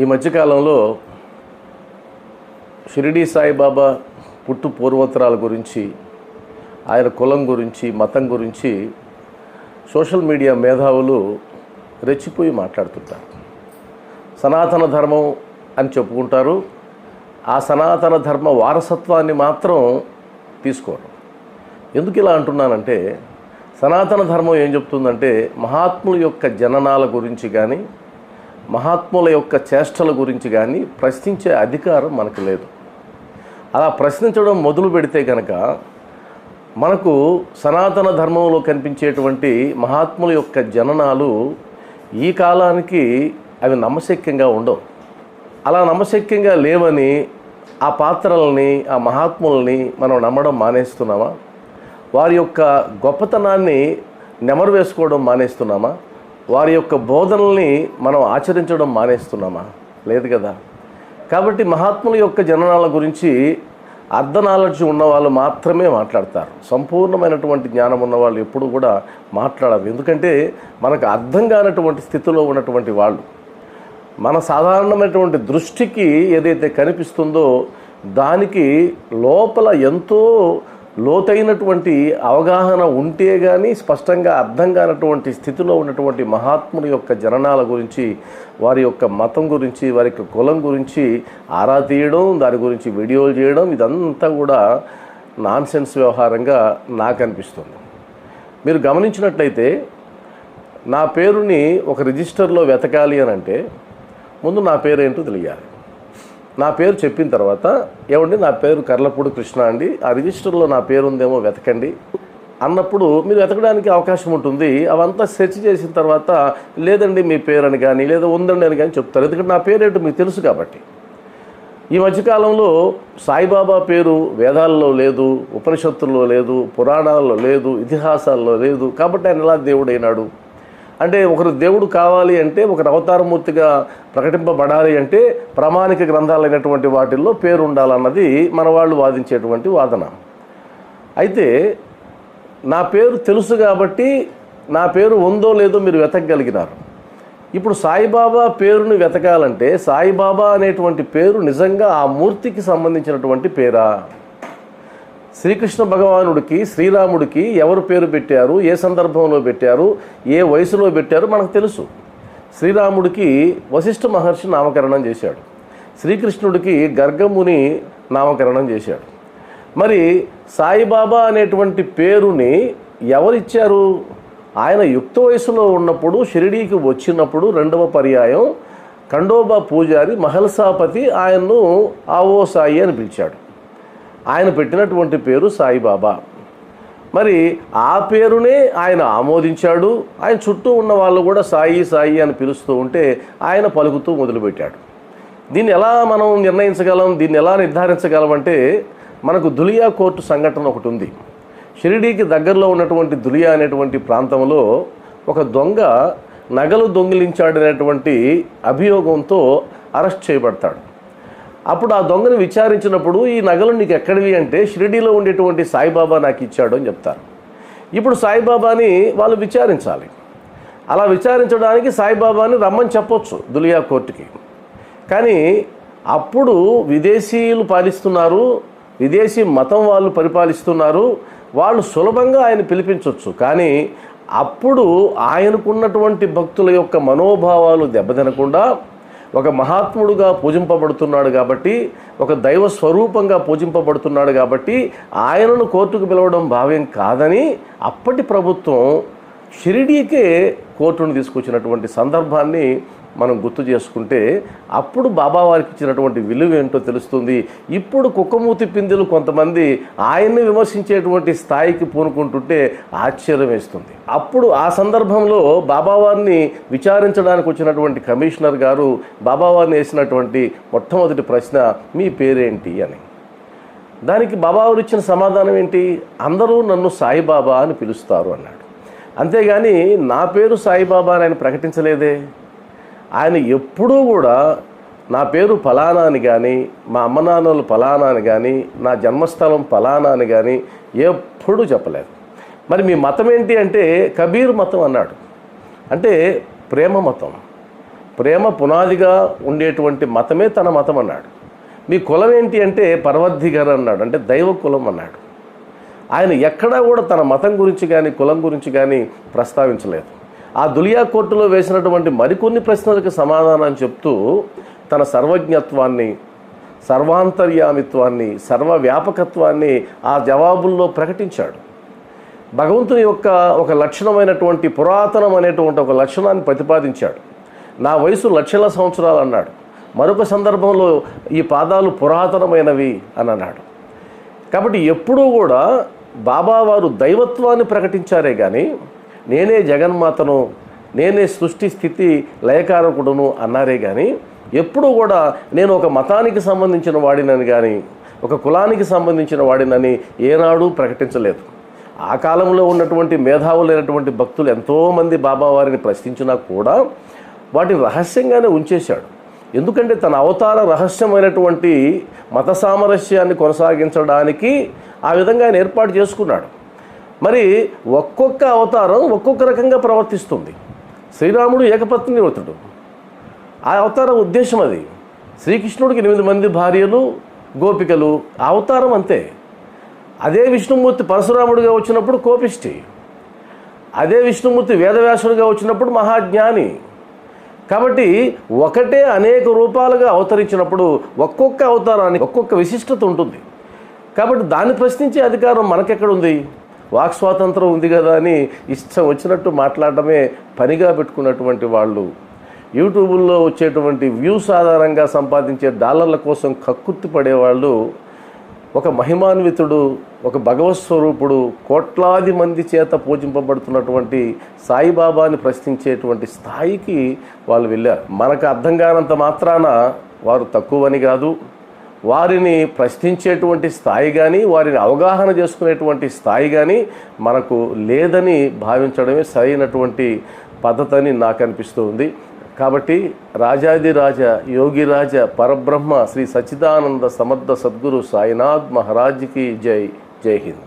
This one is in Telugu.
ఈ మధ్యకాలంలో షిరిడి సాయిబాబా పుట్టు పూర్వోత్తరాల గురించి ఆయన కులం గురించి మతం గురించి సోషల్ మీడియా మేధావులు రెచ్చిపోయి మాట్లాడుతుంటారు. సనాతన ధర్మం అని చెప్పుకుంటారు. ఆ సనాతన ధర్మ వారసత్వాన్ని మాత్రం తీసుకోవడం ఎందుకు ఇలా అంటున్నానంటే సనాతన ధర్మం ఏం చెప్తుందంటే మహాత్ముల యొక్క జననాల గురించి కానీ మహాత్ముల యొక్క చేష్టల గురించి కానీ ప్రశ్నించే అధికారం మనకు లేదు. అలా ప్రశ్నించడం మొదలు పెడితే కనుక మనకు సనాతన ధర్మంలో కనిపించేటువంటి మహాత్ముల యొక్క జననాలు ఈ కాలానికి అవి నమ్మశక్యంగా ఉండవు. అలా నమ్మశక్యంగా లేవని ఆ పాత్రలని ఆ మహాత్ముల్ని మనం నమ్మడం మానేస్తున్నామా? వారి యొక్క గొప్పతనాన్ని నెమరు వేసుకోవడం మానేస్తున్నామా? వారి యొక్క బోధనల్ని మనం ఆచరించడం మానేస్తున్నామా? లేదు కదా. కాబట్టి మహాత్ముల యొక్క జననాల గురించి అర్ధ నాలెడ్జ్ ఉన్న వాళ్ళు మాత్రమే మాట్లాడతారు. సంపూర్ణమైనటువంటి జ్ఞానం ఉన్న వాళ్ళు ఎప్పుడు కూడా మాట్లాడరు. ఎందుకంటే మనకు అర్థం కానటువంటి స్థితిలో ఉన్నటువంటి వాళ్ళు. మన సాధారణమైనటువంటి దృష్టికి ఏదైతే కనిపిస్తుందో దానికి లోపల ఎంతో లోతైనటువంటి అవగాహన ఉంటే కానీ స్పష్టంగా అర్థం కానటువంటి స్థితిలో ఉన్నటువంటి మహాత్ముని యొక్క జననాల గురించి వారి యొక్క మతం గురించి వారి యొక్క కులం గురించి ఆరా తీయడం దాని గురించి వీడియోలు చేయడం ఇదంతా కూడా నాన్సెన్స్ వ్యవహారంగా నాకు అనిపిస్తుంది. మీరు గమనించినట్లయితే నా పేరుని ఒక రిజిస్టర్లో వెతకాలి అని అంటే ముందు నా పేరేంటో తెలియాలి. నా పేరు చెప్పిన తర్వాత ఏమండి నా పేరు కర్లపూడి కృష్ణ అండి. ఆ రిజిస్టర్లో నా పేరు ఉందేమో వెతకండి. అన్నప్పుడు మీరు వెతకడానికి అవకాశం ఉంటుంది. అవంతా సెర్చ్ చేసిన తర్వాత లేదండి మీ పేరు అని కానీ లేదా ఉందండి అని కానీ చెప్తారు. ఎందుకంటే నా పేరు ఏంటో మీకు తెలుసు కాబట్టి. ఈ మధ్యకాలంలో సాయిబాబా పేరు వేదాల్లో లేదు ఉపనిషత్తుల్లో లేదు పురాణాల్లో లేదు ఇతిహాసాల్లో లేదు. కాబట్టి ఆయన ఎలా దేవుడైనాడు? అంటే ఒకరు దేవుడు కావాలి అంటే ఒకరు అవతారమూర్తిగా ప్రకటింపబడాలి అంటే ప్రామాణిక గ్రంథాలైనటువంటి వాటిల్లో పేరు ఉండాలన్నది మన వాళ్ళు వాదించేటువంటి వాదన. అయితే నా పేరు తెలుసు కాబట్టి నా పేరు ఉందో లేదో మీరు వెతకగలిగినారు. ఇప్పుడు సాయిబాబా పేరుని వెతకాలంటే సాయిబాబా అనేటువంటి పేరు నిజంగా ఆ మూర్తికి సంబంధించినటువంటి పేరా? శ్రీకృష్ణ భగవానుడికి శ్రీరాముడికి ఎవరు పేరు పెట్టారు ఏ సందర్భంలో పెట్టారు ఏ వయసులో పెట్టారు మనకు తెలుసు. శ్రీరాముడికి వశిష్ఠ మహర్షి నామకరణం చేశాడు. శ్రీకృష్ణుడికి గర్గముని నామకరణం చేశాడు. మరి సాయిబాబా అనేటువంటి పేరుని ఎవరిచ్చారు? ఆయన యుక్త వయసులో ఉన్నప్పుడు షిరిడీకి వచ్చినప్పుడు రెండవ పర్యాయం ఖండోబా పూజారి మహల్సాపతి ఆయన్ను ఆవో సాయి అని పిలిచాడు. ఆయన పెట్టినటువంటి పేరు సాయిబాబా. మరి ఆ పేరునే ఆయన ఆమోదించాడు. ఆయన చుట్టూ ఉన్న వాళ్ళు కూడా సాయి సాయి అని పిలుస్తూ ఉంటే ఆయన పలుకుతూ మొదలుపెట్టాడు. దీన్ని ఎలా మనం నిర్ణయించగలం? దీన్ని ఎలా నిర్ధారించగలం అంటే మనకు దులియా కోర్టు సంఘటన ఒకటి ఉంది. షిరిడీకి దగ్గరలో ఉన్నటువంటి దులియా అనేటువంటి ప్రాంతంలో ఒక దొంగ నగలు దొంగిలించాడనేటువంటి అభియోగంతో అరెస్ట్ చేయబడతాడు. అప్పుడు ఆ దొంగను విచారించినప్పుడు ఈ నగలు నీకు ఎక్కడివి అంటే షిరిడీలో ఉండేటువంటి సాయిబాబా నాకు ఇచ్చాడు అని చెప్తారు. ఇప్పుడు సాయిబాబాని వాళ్ళు విచారించాలి. అలా విచారించడానికి సాయిబాబాని రమ్మని చెప్పొచ్చు దులియా కోర్టుకి. కానీ అప్పుడు విదేశీయులు పాలిస్తున్నారు విదేశీ మతం వాళ్ళు పరిపాలిస్తున్నారు వాళ్ళు సులభంగా ఆయన పిలిపించవచ్చు కానీ అప్పుడు ఆయనకున్నటువంటి భక్తుల యొక్క మనోభావాలు దెబ్బతినకుండా ఒక మహాత్ముడుగా పూజింపబడుతున్నాడు కాబట్టి ఒక దైవ స్వరూపంగా పూజింపబడుతున్నాడు కాబట్టి ఆయనను కోర్టుకు పిలవడం భావ్యం కాదని అప్పటి ప్రభుత్వం షిరిడీకే కోర్టును తీసుకొచ్చినటువంటి సందర్భాన్ని మనం గుర్తు చేసుకుంటే అప్పుడు బాబా వారికి ఇచ్చినటువంటి విలువ ఏంటో తెలుస్తుంది. ఇప్పుడు కుక్కమూతి పిందులు కొంతమంది ఆయన్ని విమర్శించేటువంటి స్థాయికి పూనుకుంటుంటే ఆశ్చర్యం వేస్తుంది. అప్పుడు ఆ సందర్భంలో బాబావారిని విచారించడానికి వచ్చినటువంటి కమిషనర్ గారు బాబావారిని వేసినటువంటి మొట్టమొదటి ప్రశ్న మీ పేరేంటి? అని. దానికి బాబావారు ఇచ్చిన సమాధానం ఏంటి? అందరూ నన్ను సాయిబాబా అని పిలుస్తారు అన్నాడు. అంతేగాని నా పేరు సాయిబాబా అని ఆయన ప్రకటించలేదే. ఆయన ఎప్పుడూ కూడా నా పేరు ఫలానా అని కానీ మా అమ్మ నాన్నలు ఫలానా అని కానీ నా జన్మస్థలం ఫలానా అని కానీ ఎప్పుడూ చెప్పలేదు. మరి మీ మతం ఏంటి అంటే కబీర్ మతం అన్నాడు. అంటే ప్రేమ మతం. ప్రేమ పునాదిగా ఉండేటువంటి మతమే తన మతం అన్నాడు. మీ కులం ఏంటి అంటే పర్వద్ధిగర్ అన్నాడు. అంటే దైవ కులం అన్నాడు. ఆయన ఎక్కడా కూడా తన మతం గురించి కానీ కులం గురించి కానీ ప్రస్తావించలేదు. ఆ దులియా కోర్టులో వేసినటువంటి మరికొన్ని ప్రశ్నలకు సమాధానం చెప్తూ తన సర్వజ్ఞత్వాన్ని సర్వాంతర్యామిత్వాన్ని సర్వవ్యాపకత్వాన్ని ఆ జవాబుల్లో ప్రకటించాడు. భగవంతుని యొక్క ఒక లక్షణమైనటువంటి పురాతనం అనేటువంటి ఒక లక్షణాన్ని ప్రతిపాదించాడు. నా వయసు లక్షల సంవత్సరాలు అన్నాడు. మరొక సందర్భంలో ఈ పాదాలు పురాతనమైనవి అని అన్నాడు. కాబట్టి ఎప్పుడూ కూడా బాబావారు దైవత్వాన్ని ప్రకటించారే కానీ నేనే జగన్మాతను నేనే సృష్టి స్థితి లయకారకుడును అన్నారే కానీ ఎప్పుడూ కూడా నేను ఒక మతానికి సంబంధించిన వాడినని కానీ ఒక కులానికి సంబంధించిన వాడినని ఏనాడు ప్రకటించలేదు. ఆ కాలంలో ఉన్నటువంటి మేధావులైనటువంటి భక్తులు ఎంతోమంది బాబావారిని ప్రశ్నించినా కూడా వాటిని రహస్యంగానే ఉంచేశాడు. ఎందుకంటే తన అవతార రహస్యమైనటువంటి మత సామరస్యాన్ని కొనసాగించడానికి ఆ విధంగా ఆయన ఏర్పాటు చేసుకున్నాడు. మరి ఒక్కొక్క అవతారం ఒక్కొక్క రకంగా ప్రవర్తిస్తుంది. శ్రీరాముడు ఏకపత్ని వ్రతుడు ఆ అవతారం ఉద్దేశం అది. శ్రీకృష్ణుడికి ఎనిమిది మంది భార్యలు గోపికలు అవతారం అంతే. అదే విష్ణుమూర్తి పరశురాముడిగా వచ్చినప్పుడు కోపిష్టి. అదే విష్ణుమూర్తి వేదవ్యాసుడిగా వచ్చినప్పుడు మహాజ్ఞాని. కాబట్టి ఒకటే అనేక రూపాలుగా అవతరించినప్పుడు ఒక్కొక్క అవతారానికి ఒక్కొక్క విశిష్టత ఉంటుంది. కాబట్టి దాన్ని ప్రశ్నించే అధికారం మనకెక్కడ ఉంది వాక్ స్వాతంత్రం ఉంది కదా అని ఇష్టం వచ్చినట్టు మాట్లాడటమే పనిగా పెట్టుకున్నటువంటి వాళ్ళు. యూట్యూబుల్లో వచ్చేటువంటి వ్యూస్ ఆధారంగా సంపాదించే డాలర్ల కోసం కక్కుర్తి పడేవాళ్ళు ఒక మహిమాన్వితుడు ఒక భగవత్ స్వరూపుడు కోట్లాది మంది చేత పూజింపబడుతున్నటువంటి సాయిబాబాని ప్రశ్నించేటువంటి స్థాయికి వాళ్ళు వెళ్ళారు. మనకు అర్థం కానంత మాత్రాన వారు తక్కువని కాదు. వారిని ప్రశ్నించేటువంటి స్థాయి కానీ వారిని అవగాహన చేసుకునేటువంటి స్థాయి కానీ మనకు లేదని భావించడమే సరైనటువంటి పద్ధతి నాకు అనిపిస్తూ ఉంది కాబట్టి రాజాదిరాజ యోగిరాజ పరబ్రహ్మ శ్రీ సచ్చిదానంద సమర్థ సద్గురు సాయినాథ్ మహారాజ్కి జై జై హింద్.